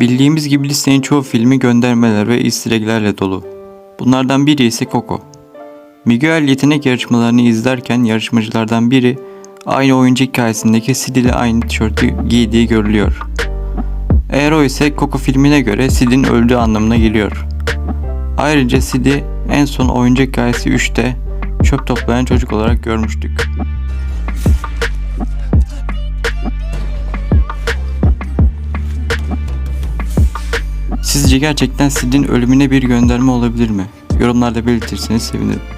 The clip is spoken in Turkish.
Bildiğimiz gibi listenin çoğu filmi göndermeler ve easter egg'lerle dolu. Bunlardan biri ise Coco. Miguel yetenek yarışmalarını izlerken yarışmacılardan biri aynı oyuncu hikayesindeki Sid ile aynı tişörtü giydiği görülüyor. Eğer o ise Coco filmine göre Sid'in öldüğü anlamına geliyor. Ayrıca Sid'i en son oyuncu hikayesi 3'te çöp toplayan çocuk olarak görmüştük. Sizce gerçekten Sid'in ölümüne bir gönderme olabilir mi? Yorumlarda belirtirseniz sevinirim.